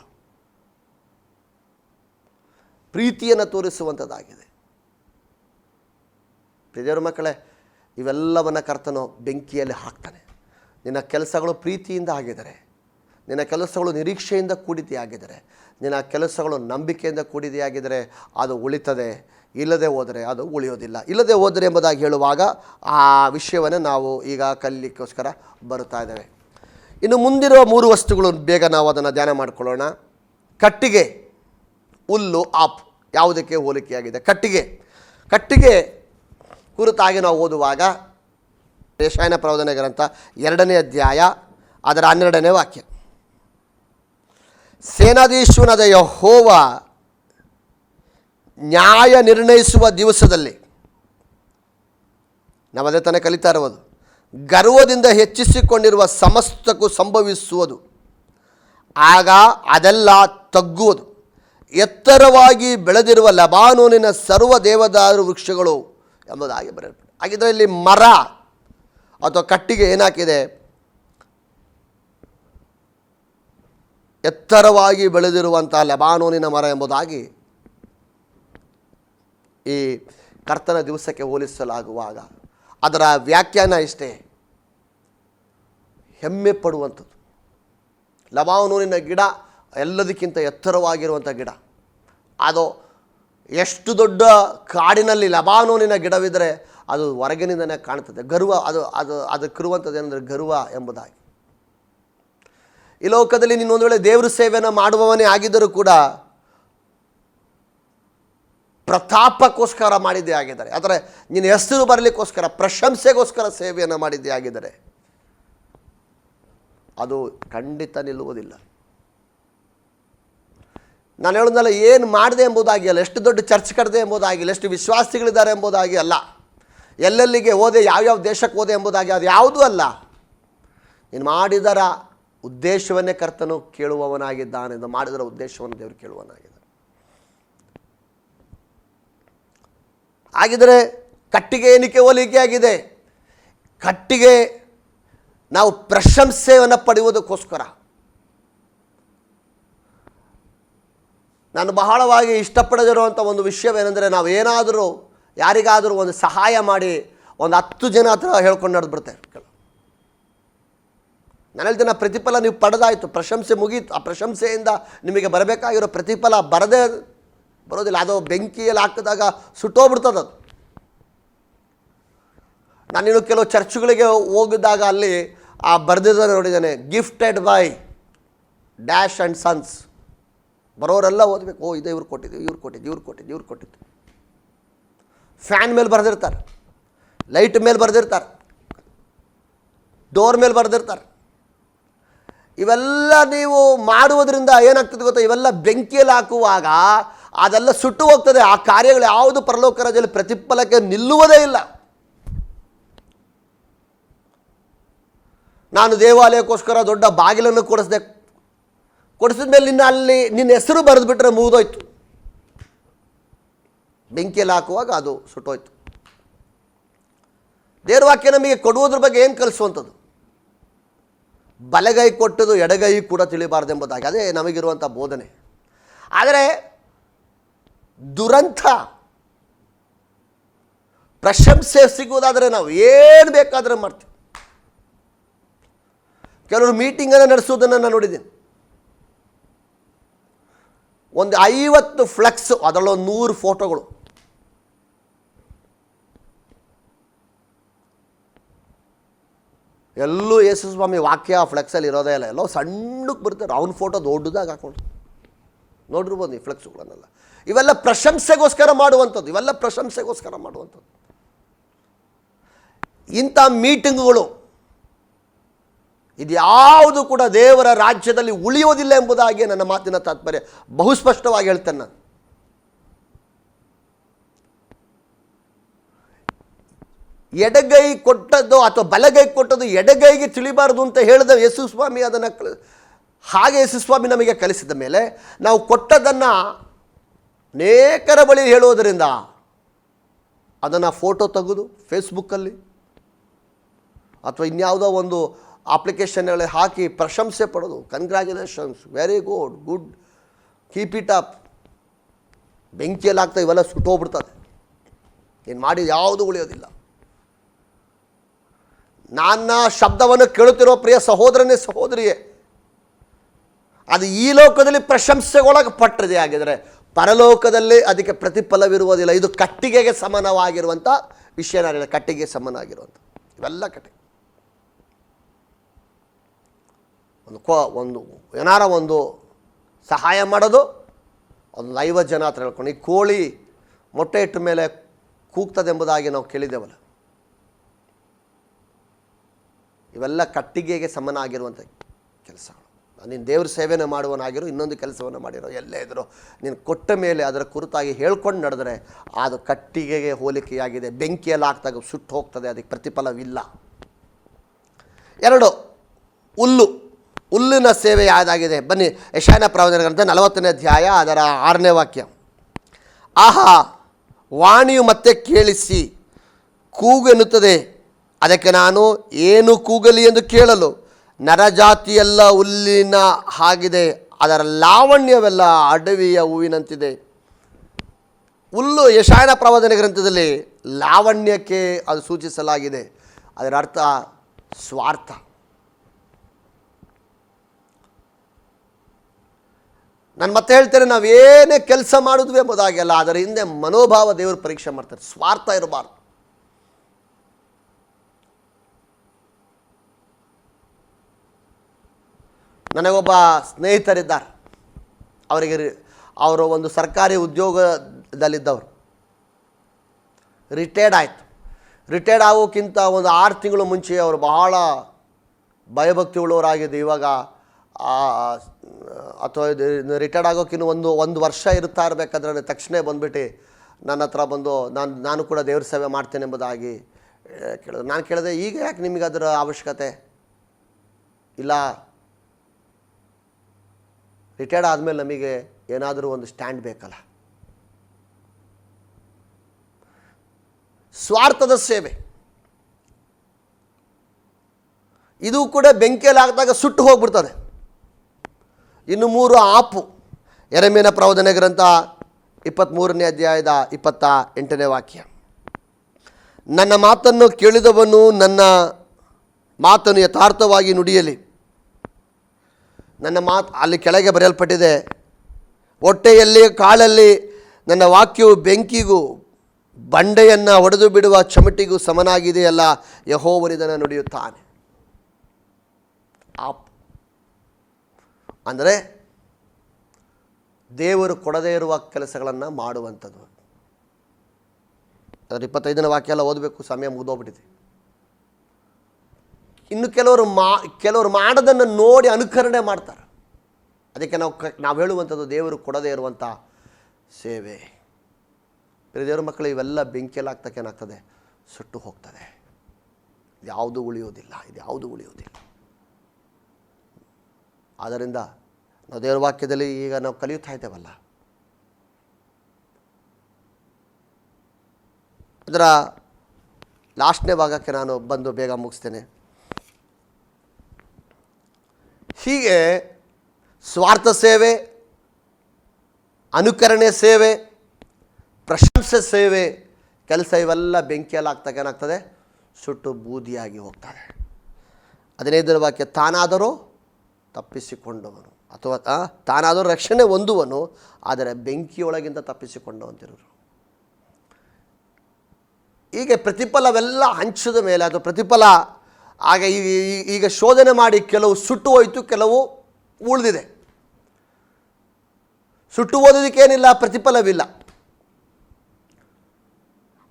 ಪ್ರೀತಿಯನ್ನು ತೋರಿಸುವಂಥದ್ದಾಗಿದೆ ಪ್ರಿಯರ ಮಕ್ಕಳೇ ಇವೆಲ್ಲವನ್ನು ಕರ್ತನು ಬೆಂಕಿಯಲ್ಲಿ ಹಾಕ್ತಾನೆ. ನಿನ್ನ ಕೆಲಸಗಳು ಪ್ರೀತಿಯಿಂದ ಆಗಿದ್ದಾರೆ. ನಿನ್ನ ಕೆಲಸಗಳು ನಿರೀಕ್ಷೆಯಿಂದ ಕೂಡಿದೆಯಾಗಿದ್ದಾರೆ ನಿನ್ನ ಕೆಲಸಗಳು ನಂಬಿಕೆಯಿಂದ ಕೂಡಿದೆಯಾಗಿದ್ದರೆ ಅದು ಉಳಿತದೆ. ಇಲ್ಲದೆ ಹೋದರೆ ಅದು ಉಳಿಯೋದಿಲ್ಲ. ಇಲ್ಲದೆ ಹೋದರೆ ಎಂಬುದಾಗಿ ಹೇಳುವಾಗ ಆ ವಿಷಯವನ್ನು ನಾವು ಈಗ ಕಲಿಲಿಕ್ಕೋಸ್ಕರ ಬರುತ್ತಾ ಇದ್ದೇವೆ. ಇನ್ನು ಮುಂದಿರುವ ಮೂರು ವಸ್ತುಗಳು ಬೇಗ ನಾವು ಅದನ್ನು ಧ್ಯಾನ ಮಾಡಿಕೊಳ್ಳೋಣ. ಕಟ್ಟಿಗೆ, ಹುಲ್ಲು, ಆಪ್ ಯಾವುದಕ್ಕೆ ಹೋಲಿಕೆಯಾಗಿದೆ? ಕಟ್ಟಿಗೆ. ಕಟ್ಟಿಗೆ ಕುರಿತಾಗಿ ನಾವು ಓದುವಾಗ ದೇಶಾಯನ ಪ್ರವಚನ ಗ್ರಂಥ ಎರಡನೇ ಅಧ್ಯಾಯ ಅದರ ಹನ್ನೆರಡನೇ ವಾಕ್ಯ. ಸೇನಾಧೀಶ್ವನದ ಯಹೋವ ನ್ಯಾಯ ನಿರ್ಣಯಿಸುವ ದಿವಸದಲ್ಲಿ, ನಾವು ಅದೇ ತಾನೇ ಕಲಿತಾ ಇರುವುದು, ಗರ್ವದಿಂದ ಹೆಚ್ಚಿಸಿಕೊಂಡಿರುವ ಸಮಸ್ತಕ್ಕೂ ಸಂಭವಿಸುವುದು, ಆಗ ಅದೆಲ್ಲ ತಗ್ಗುವುದು. ಎತ್ತರವಾಗಿ ಬೆಳೆದಿರುವ ಲಬಾನೂನಿನ ಸರ್ವ ದೇವದಾರು ವೃಕ್ಷಗಳು ಎಂಬುದಾಗಿ ಬರೆಯಲ್ಪಟ್ಟಿದೆ. ಹಾಗಿದ್ರೆ ಇಲ್ಲಿ ಮರ ಅಥವಾ ಕಟ್ಟಿಗೆ ಏನಾಕಿದೆ ಎತ್ತರವಾಗಿ ಬೆಳೆದಿರುವಂಥ ಲೆಬಾನೋನಿನ ಮರ ಎಂಬುದಾಗಿ ಈ ಕರ್ತನ ದಿವಸಕ್ಕೆ ಹೋಲಿಸಲಾಗುವಾಗ ಅದರ ವ್ಯಾಖ್ಯಾನ ಇಷ್ಟೇ. ಹೆಮ್ಮೆ ಪಡುವಂಥದ್ದು. ಲಬಾನೂನಿನ ಗಿಡ ಎಲ್ಲದಕ್ಕಿಂತ ಎತ್ತರವಾಗಿರುವಂಥ ಗಿಡ. ಅದು ಎಷ್ಟು ದೊಡ್ಡ ಕಾಡಿನಲ್ಲಿ ಲಬಾನೋನಿನ ಗಿಡವಿದ್ದರೆ ಅದು ಹೊರಗಿನಿಂದನೇ ಕಾಣ್ತದೆ ಗರ್ವ ಅದು ಅದು ಅದಕ್ಕಿರುವಂಥದ್ದು ಏನಂದರೆ ಗರ್ವ ಎಂಬುದಾಗಿ. ಈ ಲೋಕದಲ್ಲಿ ನೀನು ಒಂದು ವೇಳೆ ದೇವ್ರ ಸೇವೆಯನ್ನು ಮಾಡುವವನೇ ಆಗಿದ್ದರೂ ಕೂಡ ಪ್ರತಾಪಕ್ಕೋಸ್ಕರ ಮಾಡಿದ್ದೇ ಆಗಿದ್ದಾರೆ. ಆದರೆ ನಿನ್ನ ಹೆಸರು ಬರಲಿಕ್ಕೋಸ್ಕರ, ಪ್ರಶಂಸೆಗೋಸ್ಕರ ಸೇವೆಯನ್ನು ಮಾಡಿದ್ದೇ ಆಗಿದ್ದಾರೆ. ಅದು ಖಂಡಿತ ನಿಲ್ಲುವುದಿಲ್ಲ. ನಾನು ಹೇಳೋದಲ್ಲ, ಏನು ಮಾಡಿದೆ ಎಂಬುದಾಗಿ ಅಲ್ಲ, ಎಷ್ಟು ದೊಡ್ಡ ಚರ್ಚ್ ಕರೆದೆ ಎಂಬುದಾಗಿಲ್ಲ ಎಷ್ಟು ವಿಶ್ವಾಸಿಗಳಿದ್ದಾರೆ ಎಂಬುದಾಗಿ ಅಲ್ಲ. ಎಲ್ಲೆಲ್ಲಿಗೆ ಹೋದೆ ಯಾವ್ಯಾವ ದೇಶಕ್ಕೆ ಹೋದೆ ಎಂಬುದಾಗಿ ಅದು ಯಾವುದೂ ಅಲ್ಲ. ನೀನು ಮಾಡಿದರ ಉದ್ದೇಶವನ್ನೇ ಕರ್ತನು ಕೇಳುವವನಾಗಿದ್ದಾನೆ ಮಾಡಿದರ ಉದ್ದೇಶವನ್ನು ದೇವರು ಕೇಳುವವನಾಗಿದ್ದಾನೆ. ಹಾಗಿದ್ರೆ ಕಟ್ಟಿಗೆ ಏನಕ್ಕೆ ಹೋಲಿಕೆ ಆಗಿದೆ ಕಟ್ಟಿಗೆ ನಾವು ಪ್ರಶಂಸೆಯನ್ನು ಪಡೆಯುವುದಕ್ಕೋಸ್ಕರ. ನಾನು ಬಹಳವಾಗಿ ಇಷ್ಟಪಡದಿರುವಂಥ ಒಂದು ವಿಷಯವೇನೆಂದರೆ ನಾವು ಏನಾದರೂ ಯಾರಿಗಾದರೂ ಒಂದು ಸಹಾಯ ಮಾಡಿ ಒಂದು ಹತ್ತು ಜನ ಹತ್ರ ಹೇಳ್ಕೊಂಡು ನಡೆದ್ಬಿಡ್ತೇವೆ ನಾನು ನನ್ನಲ್ಲಿ ದಿನ ಪ್ರತಿಫಲ ನೀವು ಪಡೆದಾಯಿತು, ಪ್ರಶಂಸೆ ಮುಗೀತು. ಆ ಪ್ರಶಂಸೆಯಿಂದ ನಿಮಗೆ ಬರಬೇಕಾಗಿರೋ ಪ್ರತಿಫಲ ಬರದೇ ಬರೋದಿಲ್ಲ. ಅದು ಬೆಂಕಿಯಲ್ಲಿ ಹಾಕಿದಾಗ ಸುಟ್ಟೋಗ್ಬಿಡ್ತದೆ ಅದು. ನಾನಿನ್ನು ಕೆಲವು ಚರ್ಚ್ಗಳಿಗೆ ಹೋಗಿದ್ದಾಗ ಅಲ್ಲಿ ಆ ಬರೆದಿದ್ದ ನೋಡಿದ್ದೇನೆ gifted by dash and sons ಬರೋರೆಲ್ಲ ಓದಬೇಕು, ಓ, ಇದು ಇವ್ರು ಕೊಟ್ಟಿದ್ದು ಇವ್ರು ಕೊಟ್ಟಿದ್ದು ಇವ್ರು ಕೊಟ್ಟಿದ್ದು ಇವ್ರು ಕೊಟ್ಟಿದ್ದು. ಫ್ಯಾನ್ ಮೇಲೆ ಬರೆದಿರ್ತಾರೆ, ಲೈಟ್ ಮೇಲೆ ಬರೆದಿರ್ತಾರೆ, ಡೋರ್ ಮೇಲೆ ಬರೆದಿರ್ತಾರೆ. ಇವೆಲ್ಲ ನೀವು ಮಾಡುವುದರಿಂದ ಏನಾಗ್ತದೆ ಗೊತ್ತಾ? ಇವೆಲ್ಲ ಬೆಂಕಿಯಲ್ಲಿ ಹಾಕುವಾಗ ಅದೆಲ್ಲ ಸುಟ್ಟು ಹೋಗ್ತದೆ. ಆ ಕಾರ್ಯಗಳು ಯಾವುದು ಪರಲೋಕ ರಾಜ್ಯದಲ್ಲಿ ಪ್ರತಿಫಲಕ್ಕೆ ನಿಲ್ಲುವುದೇ ಇಲ್ಲ. ನಾನು ದೇವಾಲಯಕ್ಕೋಸ್ಕರ ದೊಡ್ಡ ಬಾಗಿಲನ್ನು ಕೊಡಿಸ್ದೆ ಕೊಡಿಸಿದ ಮೇಲೆ ನಿನ್ನ ಅಲ್ಲಿ ನಿನ್ನ ಹೆಸರು ಬರೆದುಬಿಟ್ರೆ ಮುಗಿದೋಯ್ತು. ಬೆಂಕಿಯಲ್ಲಿ ಹಾಕುವಾಗ ಅದು ಸುಟ್ಟೋಯ್ತು. ದೇವ್ರ ವಾಕ್ಯ ನಮಗೆ ಕೊಡುವುದ್ರ ಬಗ್ಗೆ ಏನು ಕಲಿಸುವಂಥದ್ದು? ಬಲಗೈ ಕೊಟ್ಟದು ಎಡಗೈ ಕೂಡ ತಿಳಿಬಾರ್ದೆಂಬುದಾಗಿ. ಅದೇ ನಮಗಿರುವಂಥ ಬೋಧನೆ. ಆದರೆ ದುರಂತ, ಪ್ರಶಂಸೆ ಸಿಗುವುದಾದರೆ ನಾವು ಏನು ಬೇಕಾದರೂ ಮಾಡ್ತೀವಿ. ಕೆಲವರು ಮೀಟಿಂಗನ್ನು ನಡೆಸುವುದನ್ನು ನಾನು ನೋಡಿದ್ದೀನಿ. ಒಂದು ಐವತ್ತು ಫ್ಲೆಕ್ಸ್, ಅದರಲ್ಲೊಂದು ನೂರು ಫೋಟೋಗಳು. ಎಲ್ಲೂ ಯೇಸು ಸ್ವಾಮಿ ವಾಕ್ಯ ಫ್ಲೆಕ್ಸಲ್ಲಿ ಇರೋದೇ ಇಲ್ಲ. ಎಲ್ಲೋ ಸಣ್ಣಕ್ಕೆ ಬರ್ತಾರೆ ಅವ್ನ ಫೋಟೋ ದೊಡ್ಡದಾಗಿ ಹಾಕೊಂಡು. ನೋಡಿರ್ಬೋದು ಈ ಫ್ಲೆಕ್ಸ್ಗಳನ್ನೆಲ್ಲ. ಇವೆಲ್ಲ ಪ್ರಶಂಸೆಗೋಸ್ಕರ ಮಾಡುವಂಥದ್ದು. ಇವೆಲ್ಲ ಪ್ರಶಂಸೆಗೋಸ್ಕರ ಮಾಡುವಂಥದ್ದು. ಇಂಥ ಮೀಟಿಂಗ್ಗಳು ಇದು ಯಾವುದು ಕೂಡ ದೇವರ ರಾಜ್ಯದಲ್ಲಿ ಉಳಿಯೋದಿಲ್ಲ ಎಂಬುದಾಗಿ ನನ್ನ ಮಾತಿನ ತಾತ್ಪರ್ಯ. ಬಹುಸ್ಪಷ್ಟವಾಗಿ ಹೇಳ್ತೇನೆ ನಾನು. ಎಡಗೈ ಕೊಟ್ಟದ್ದು ಅಥವಾ ಬಲಗೈ ಕೊಟ್ಟದ್ದು ಎಡಗೈಗೆ ತಿಳಿಬಾರದು ಅಂತ ಹೇಳಿದ ಯೇಸು ಸ್ವಾಮಿ ಅದನ್ನು ಹಾಗೆ ಯೇಸು ಸ್ವಾಮಿ ನಮಗೆ ಕಲಿಸಿದ ಮೇಲೆ ನಾವು ಕೊಟ್ಟದನ್ನು ಅನೇಕರ ಬಳಿ ಹೇಳೋದರಿಂದ ಅದನ್ನು ಫೋಟೋ ತೆಗೆದು ಫೇಸ್ಬುಕ್ಕಲ್ಲಿ ಅಥವಾ ಇನ್ಯಾವುದೋ ಒಂದು ಅಪ್ಲಿಕೇಶನ್ಗಳಲ್ಲಿ ಹಾಕಿ ಪ್ರಶಂಸೆ ಪಡೋದು congratulations very good good keep it up ಬೆಂಕಿಯಲ್ಲಿ ಆಗ್ತಾ ಇವೆಲ್ಲ ಸುಟ್ಟೋಗ್ಬಿಡ್ತದೆ. ನೀನು ಮಾಡಿ ಯಾವುದು ಉಳಿಯೋದಿಲ್ಲ. ನನ್ನ ಶಬ್ದವನ್ನು ಕೇಳುತ್ತಿರೋ ಪ್ರಿಯ ಸಹೋದರನೇ, ಸಹೋದರಿಯೇ, ಅದು ಈ ಲೋಕದಲ್ಲಿ ಪ್ರಶಂಸೆಗೊಳಗೆ ಪಟ್ಟಿದೆ ಆಗಿದರೆ ಪರಲೋಕದಲ್ಲಿ ಅದಕ್ಕೆ ಪ್ರತಿಫಲವಿರುವುದಿಲ್ಲ. ಇದು ಕಟ್ಟಿಗೆಗೆ ಸಮಾನವಾಗಿರುವಂಥ ವಿಷಯ ನಾನು ಕಟ್ಟಿಗೆ ಕಟ್ಟಿಗೆ ಸಮಾನವಾಗಿರುವಂಥ ಇವೆಲ್ಲ ಕಟ್ಟಿಗೆ. ಒಂದು ಕೋ, ಒಂದು ಏನಾರ ಒಂದು ಸಹಾಯ ಮಾಡೋದು, ಒಂದು ಐವತ್ತು ಜನ ಹತ್ರ ಹೇಳ್ಕೊಂಡು, ಈ ಕೋಳಿ ಮೊಟ್ಟೆ ಇಟ್ಟ ಮೇಲೆ ಕೂಗ್ತದೆ ಎಂಬುದಾಗಿ ನಾವು ಕೇಳಿದ್ದೇವಲ್ಲ. ಇವೆಲ್ಲ ಕಟ್ಟಿಗೆಗೆ ಸಮನಾಗಿರುವಂಥ ಕೆಲಸಗಳು. ನೀನು ದೇವ್ರ ಸೇವೆಯನ್ನು ಮಾಡುವನಾಗಿರೋ, ಇನ್ನೊಂದು ಕೆಲಸವನ್ನು ಮಾಡಿರೋ, ಎಲ್ಲೇ ಇದ್ದರೂ ನೀನು ಕೊಟ್ಟ ಮೇಲೆ ಅದರ ಕುರಿತಾಗಿ ಹೇಳ್ಕೊಂಡು ನಡೆದರೆ ಅದು ಕಟ್ಟಿಗೆಗೆ ಹೋಲಿಕೆಯಾಗಿದೆ, ಬೆಂಕಿಯಲ್ಲಿ ಹಾಕಿದಾಗ ಸುಟ್ಟು ಹೋಗ್ತದೆ, ಅದಕ್ಕೆ ಪ್ರತಿಫಲವಿಲ್ಲ. ಎರಡು, ಹುಲ್ಲು. ಹುಲ್ಲಿನ ಸೇವೆ ಯಾವುದಾಗಿದೆ? ಬನ್ನಿ ಯಶಾನ ಪ್ರವಚನ ಗ್ರಂಥ ನಲವತ್ತನೇ ಅಧ್ಯಾಯ, ಅದರ ಆರನೇ ವಾಕ್ಯ. ಆಹಾ, ವಾಣಿಯು ಮತ್ತೆ ಕೇಳಿಸಿ, ಕೂಗು ಎನ್ನುತ್ತದೆ. ಅದಕ್ಕೆ ನಾನು ಏನು ಕೂಗಲಿ ಎಂದು ಕೇಳಲು, ನರಜಾತಿಯೆಲ್ಲ ಹುಲ್ಲಿನ ಆಗಿದೆ ಅದರ ಲಾವಣ್ಯವೆಲ್ಲ ಅಡವಿಯ ಹೂವಿನಂತಿದೆ. ಹುಲ್ಲು ಯಶಾಯನ ಪ್ರವಚನ ಗ್ರಂಥದಲ್ಲಿ ಲಾವಣ್ಯಕ್ಕೆ ಅದು ಸೂಚಿಸಲಾಗಿದೆ. ಅದರ ಅರ್ಥ ಸ್ವಾರ್ಥ. ನಾನು ಮತ್ತೆ ಹೇಳ್ತೇನೆ, ನಾವು ಏನೇ ಕೆಲಸ ಮಾಡಿದ್ವಿ ಎಂಬುದಾಗಿಲ್ಲ ಅದರ ಹಿಂದೆ ಮನೋಭಾವ ದೇವರು ಪರೀಕ್ಷೆ ಮಾಡ್ತಾರೆ. ಸ್ವಾರ್ಥ ಇರಬಾರ್ದು. ನನಗೊಬ್ಬ ಸ್ನೇಹಿತರಿದ್ದಾರೆ. ಅವರಿಗೆ ಅವರು ಒಂದು ಸರ್ಕಾರಿ ಉದ್ಯೋಗದಲ್ಲಿದ್ದವರು. ರಿಟೈರ್ಡ್ ಆಯಿತು. ರಿಟೈರ್ಡ್ ಆಗೋಕ್ಕಿಂತ ಒಂದು ಆರು ತಿಂಗಳು ಮುಂಚೆ ಅವರು ಬಹಳ ಭಯಭಕ್ತಿ ಉಳ್ಳವರಾಗಿದ್ದು, ಇವಾಗ ಅಥವಾ ರಿಟೈರ್ಡ್ ಆಗೋಕ್ಕಿನ್ನು ಒಂದು ಒಂದು ವರ್ಷ ಇರ್ತಾ ಇರಬೇಕಾದ್ರೆ ತಕ್ಷಣ ಬಂದುಬಿಟ್ಟು ನನ್ನ ಹತ್ರ ಬಂದು ನಾನು ನಾನು ಕೂಡ ದೇವ್ರ ಸೇವೆ ಮಾಡ್ತೇನೆ ಎಂಬುದಾಗಿ ಕೇಳಿದ ಕೇಳಿದ್ರು. ನಾನು ಕೇಳಿದೆ, ಈಗ ಯಾಕೆ ನಿಮಗೆ ಅದರ ಅವಶ್ಯಕತೆ? ಇಲ್ಲ. ರಿಟೈರ್ಡ್ ಆದಮೇಲೆ ನಮಗೆ ಏನಾದರೂ ಒಂದು ಸ್ಟ್ಯಾಂಡ್ ಬೇಕಲ್ಲ. ಸ್ವಾರ್ಥದ ಸೇವೆ. ಇದು ಕೂಡ ಬೆಂಕಿಯಲ್ಲಿ ಹಾಕಿದಾಗ ಸುಟ್ಟು ಹೋಗ್ಬಿಡ್ತದೆ. ಇನ್ನು ಮೂರು ಆಪು. ಎರಮೇನ ಪ್ರವಚನ ಗ್ರಂಥ ಇಪ್ಪತ್ತ್ಮೂರನೇ ಅಧ್ಯಾಯದ ಇಪ್ಪತ್ತ ಎಂಟನೇ ವಾಕ್ಯ. ನನ್ನ ಮಾತನ್ನು ಕೇಳಿದವನು ನನ್ನ ಮಾತನ್ನು ಯಥಾರ್ಥವಾಗಿ ನುಡಿಯಲಿ. ನನ್ನ ಮಾತು ಅಲ್ಲಿ ಕೆಳಗೆ ಬರೆಯಲ್ಪಟ್ಟಿದೆ, ಹೊಟ್ಟೆಯಲ್ಲಿ ಕಾಳಲ್ಲಿ ನನ್ನ ವಾಕ್ಯವು ಬೆಂಕಿಗೂ ಬಂಡೆಯನ್ನು ಒಡೆದು ಬಿಡುವ ಚಮಟಿಗೂ ಸಮನಾಗಿದೆಯಲ್ಲ ಯಹೋವರಿದನ ನುಡಿಯುತ್ತಾನೆ. ಆಪ್. ಅಂದರೆ ದೇವರು ಕೊಡದೇ ಇರುವ ಕೆಲಸಗಳನ್ನು ಮಾಡುವಂಥದ್ದು. ಅದರ ಇಪ್ಪತ್ತೈದನೇ ವಾಕ್ಯ ಎಲ್ಲ ಓದಬೇಕು, ಸಮಯ ಮುಗಿದೋಗ್ಬಿಟ್ಟಿದೆ. ಇನ್ನು ಕೆಲವರು ಮಾ, ಕೆಲವರು ಮಾಡೋದನ್ನು ನೋಡಿ ಅನುಕರಣೆ ಮಾಡ್ತಾರೆ. ಅದಕ್ಕೆ ನಾವು ಕ, ನಾವು ಹೇಳುವಂಥದ್ದು ದೇವರು ಕೊಡದೇ ಇರುವಂಥ ಸೇವೆ. ಬೇರೆ ದೇವ್ರ ಮಕ್ಕಳು ಇವೆಲ್ಲ ಬೆಂಕಿಯಲ್ಲಿ ಹಾಕ್ತಕ್ಕೇನಾಗ್ತದೆ ಸುಟ್ಟು ಹೋಗ್ತದೆ. ಯಾವುದು ಉಳಿಯೋದಿಲ್ಲ, ಇದು ಯಾವುದು ಉಳಿಯೋದಿಲ್ಲ. ಆದ್ದರಿಂದ ನಾವು ದೇವರ ವಾಕ್ಯದಲ್ಲಿ ಈಗ ನಾವು ಕಲಿಯುತ್ತಾ ಇದ್ದೇವಲ್ಲ? ಅದರ ಲಾಸ್ಟ್ನೇ ಭಾಗಕ್ಕೆ ನಾನು ಬಂದು ಬೇಗ ಮುಗಿಸ್ತೇನೆ. ಹೀಗೆ ಸ್ವಾರ್ಥ ಸೇವೆ, ಅನುಕರಣೆ ಸೇವೆ, ಪ್ರಶಂಸೆ ಸೇವೆ, ಕೆಲಸ ಇವೆಲ್ಲ ಬೆಂಕಿಯಲ್ಲಿ ಆಗ್ತಕ್ಕ ಏನಾಗ್ತದೆ? ಸುಟ್ಟು ಬೂದಿಯಾಗಿ ಹೋಗ್ತದೆ ಹದಿನೈದರ ವಾಕ್ಯ, ತಾನಾದರೂ ತಪ್ಪಿಸಿಕೊಂಡವನು. ಅಥವಾ ತಾನಾದರೂ ರಕ್ಷಣೆ ಹೊಂದುವನು, ಆದರೆ ಬೆಂಕಿಯೊಳಗಿಂದ ತಪ್ಪಿಸಿಕೊಂಡವಂತಿರೋರು ಹೀಗೆ ಪ್ರತಿಫಲವೆಲ್ಲ ಹಂಚದ ಮೇಲೆ ಅದು ಪ್ರತಿಫಲ, ಆಗ ಈಗ ಶೋಧನೆ ಮಾಡಿ ಕೆಲವು ಸುಟ್ಟು ಹೋಯಿತು, ಕೆಲವು ಉಳಿದಿದೆ. ಸುಟ್ಟು ಓದೋದಕ್ಕೇನಿಲ್ಲ ಪ್ರತಿಫಲವಿಲ್ಲ.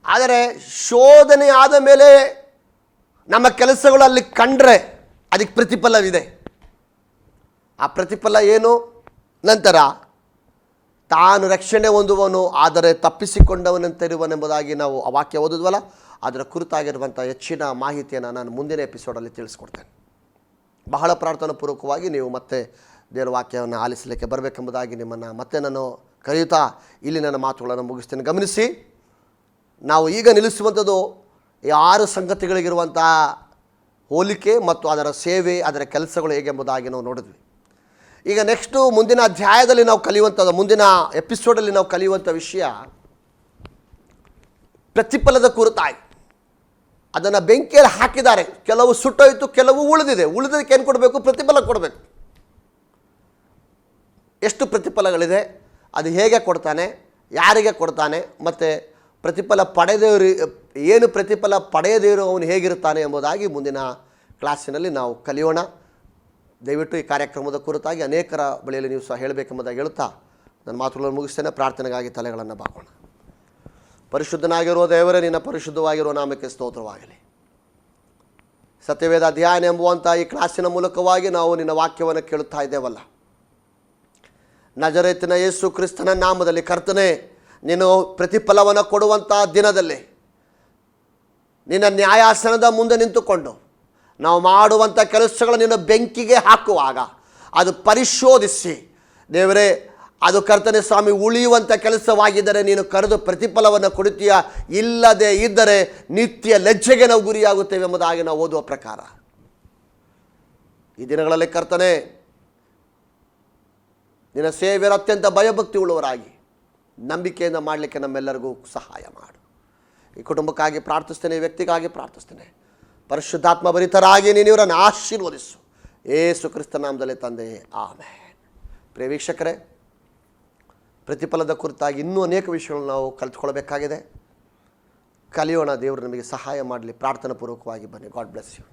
ಆದರೆ ಶೋಧನೆ ಆದ ಮೇಲೆ ನಮ್ಮ ಕೆಲಸಗಳು ಅಲ್ಲಿ ಕಂಡ್ರೆ ಅದಕ್ಕೆ ಪ್ರತಿಫಲವಿದೆ. ಆ ಪ್ರತಿಫಲ ಏನು? ನಂತರ, ತಾನು ರಕ್ಷಣೆ ಹೊಂದುವನು, ಆದರೆ ತಪ್ಪಿಸಿಕೊಂಡವನಂತಿರುವನೆಂಬುದಾಗಿ ನಾವು ಆ ವಾಕ್ಯ ಓದಿದ್ವಲ್ಲ? ಅದರ ಕುರಿತಾಗಿರುವಂಥ ಹೆಚ್ಚಿನ ಮಾಹಿತಿಯನ್ನು ನಾನು ಮುಂದಿನ ಎಪಿಸೋಡಲ್ಲಿ ತಿಳಿಸ್ಕೊಡ್ತೇನೆ. ಬಹಳ ಪ್ರಾರ್ಥನಾಪೂರ್ವಕವಾಗಿ ನೀವು ಮತ್ತೆ ದೇವರ ವಾಕ್ಯವನ್ನು ಆಲಿಸಲಿಕ್ಕೆ ಬರಬೇಕೆಂಬುದಾಗಿ ನಿಮ್ಮನ್ನು ಮತ್ತೆ ನಾನು ಕರೆಯುತ್ತಾ ಇಲ್ಲಿ ನನ್ನ ಮಾತುಗಳನ್ನು ಮುಗಿಸ್ತೇನೆ. ಗಮನಿಸಿ, ನಾವು ಈಗ ನಿಲ್ಲಿಸುವಂಥದ್ದು ಈ ಆರು ಸಂಗತಿಗಳಿಗಿರುವಂಥ ಹೋಲಿಕೆ ಮತ್ತು ಅದರ ಸೇವೆ, ಅದರ ಕೆಲಸಗಳು ಹೇಗೆಂಬುದಾಗಿ ನಾವು ನೋಡಿದ್ವಿ. ಈಗ ನೆಕ್ಸ್ಟು ಮುಂದಿನ ಅಧ್ಯಾಯದಲ್ಲಿ ನಾವು ಕಲಿಯುವಂಥದ್ದು, ಮುಂದಿನ ಎಪಿಸೋಡಲ್ಲಿ ನಾವು ಕಲಿಯುವಂಥ ವಿಷಯ, ಪ್ರತಿಫಲದ ಕುರಿತಾಗಿ. ಅದನ್ನು ಬೆಂಕಿಯಲ್ಲಿ ಹಾಕಿದ್ದಾರೆ. ಕೆಲವು ಸುಟ್ಟೋಯ್ತು, ಕೆಲವು ಉಳಿದಿದೆ. ಉಳಿದಕ್ಕೆ ಏನು ಕೊಡಬೇಕು? ಪ್ರತಿಫಲ ಕೊಡಬೇಕು. ಎಷ್ಟು ಪ್ರತಿಫಲಗಳಿದೆ? ಅದು ಹೇಗೆ ಕೊಡ್ತಾನೆ? ಯಾರಿಗೆ ಕೊಡ್ತಾನೆ? ಮತ್ತು ಪ್ರತಿಫಲ ಪಡೆದವರು, ಏನು ಪ್ರತಿಫಲ ಪಡೆಯದೇ ಇರೋ ಅವನು ಹೇಗಿರುತ್ತಾನೆ ಎಂಬುದಾಗಿ ಮುಂದಿನ ಕ್ಲಾಸಿನಲ್ಲಿ ನಾವು ಕಲಿಯೋಣ. ದಯವಿಟ್ಟು ಈ ಕಾರ್ಯಕ್ರಮದ ಕುರಿತಾಗಿ ಅನೇಕರ ಬಳಿಯಲ್ಲಿ ನೀವು ಸಹ ಹೇಳಬೇಕೆಂಬುದಾಗಿ ಹೇಳುತ್ತಾ ನನ್ನ ಮಾತುಗಳನ್ನು ಮುಗಿಸ್ತೇನೆ. ಪ್ರಾರ್ಥನೆಗಾಗಿ ತಲೆಗಳನ್ನು ಬಾಕೋಣ ಪರಿಶುದ್ಧನಾಗಿರುವ ದೇವರೇ, ನಿನ್ನ ಪರಿಶುದ್ಧವಾಗಿರುವ ನಾಮಕ್ಕೆ ಸ್ತೋತ್ರವಾಗಲಿ. ಸತ್ಯವೇದ ಅಧ್ಯಯನ ಎಂಬುವಂಥ ಈ ಕ್ಲಾಸಿನ ಮೂಲಕವಾಗಿ ನಾವು ನಿನ್ನ ವಾಕ್ಯವನ್ನು ಕೇಳುತ್ತಾ ಇದ್ದೇವಲ್ಲ. ನಜರೇತಿನ ಯೇಸು ಕ್ರಿಸ್ತನ ನಾಮದಲ್ಲಿ ಕರ್ತನೆ, ನೀನು ಪ್ರತಿಫಲವನ್ನು ಕೊಡುವಂಥ ದಿನದಲ್ಲಿ ನಿನ್ನ ನ್ಯಾಯಾಸನದ ಮುಂದೆ ನಿಂತುಕೊಂಡು ನಾವು ಮಾಡುವಂಥ ಕೆಲಸಗಳನ್ನು ನಿನ್ನ ಬೆಂಕಿಗೆ ಹಾಕುವಾಗ ಅದು ಪರಿಶೋಧಿಸಿ. ದೇವರೇ, ಅದು ಕರ್ತನೆ ಸ್ವಾಮಿ ಉಳಿಯುವಂಥ ಕೆಲಸವಾಗಿದ್ದರೆ ನೀನು ಕರೆದು ಪ್ರತಿಫಲವನ್ನು ಕೊಡುತ್ತೀಯ? ಇಲ್ಲದೆ ಇದ್ದರೆ ನಿತ್ಯ ಲಜ್ಜೆಗೆ ನಾವು ಗುರಿಯಾಗುತ್ತೇವೆ ಎಂಬುದಾಗಿ ನಾವು ಓದುವ ಪ್ರಕಾರ. ಈ ದಿನಗಳಲ್ಲಿ ಕರ್ತನೆ, ನಿನ್ನ ಸೇವೆಯರು ಅತ್ಯಂತ ಭಯಭಕ್ತಿ ಉಳ್ಳವರಾಗಿ ನಂಬಿಕೆಯಿಂದ ಮಾಡಲಿಕ್ಕೆ ನಮ್ಮೆಲ್ಲರಿಗೂ ಸಹಾಯ ಮಾಡು. ಈ ಕುಟುಂಬಕ್ಕಾಗಿ ಪ್ರಾರ್ಥಿಸ್ತೇನೆ ವ್ಯಕ್ತಿಗಾಗಿ ಪ್ರಾರ್ಥಿಸ್ತೇನೆ. ಪರಿಶುದ್ಧಾತ್ಮ ಭರಿತರಾಗಿ ನೀನು ಇವರನ್ನು ಆಶೀರ್ವದಿಸು. ಏಸು ಕ್ರಿಸ್ತ ನಾಮದಲ್ಲಿ ತಂದೆ ಆಮೆ ಪ್ರಿಯ ವೀಕ್ಷಕರೇ, ಪ್ರತಿಫಲದ ಕುರಿತಾಗಿ ಇನ್ನೂ ಅನೇಕ ವಿಷಯಗಳನ್ನು ನಾವು ಕಲಿತ್ಕೊಳ್ಬೇಕಾಗಿದೆ ಕಲಿಯೋಣ ದೇವರು ನಮಗೆ ಸಹಾಯ ಮಾಡಲಿ ಪ್ರಾರ್ಥನಾ ಪೂರ್ವಕವಾಗಿ ಬನ್ನಿ. God bless you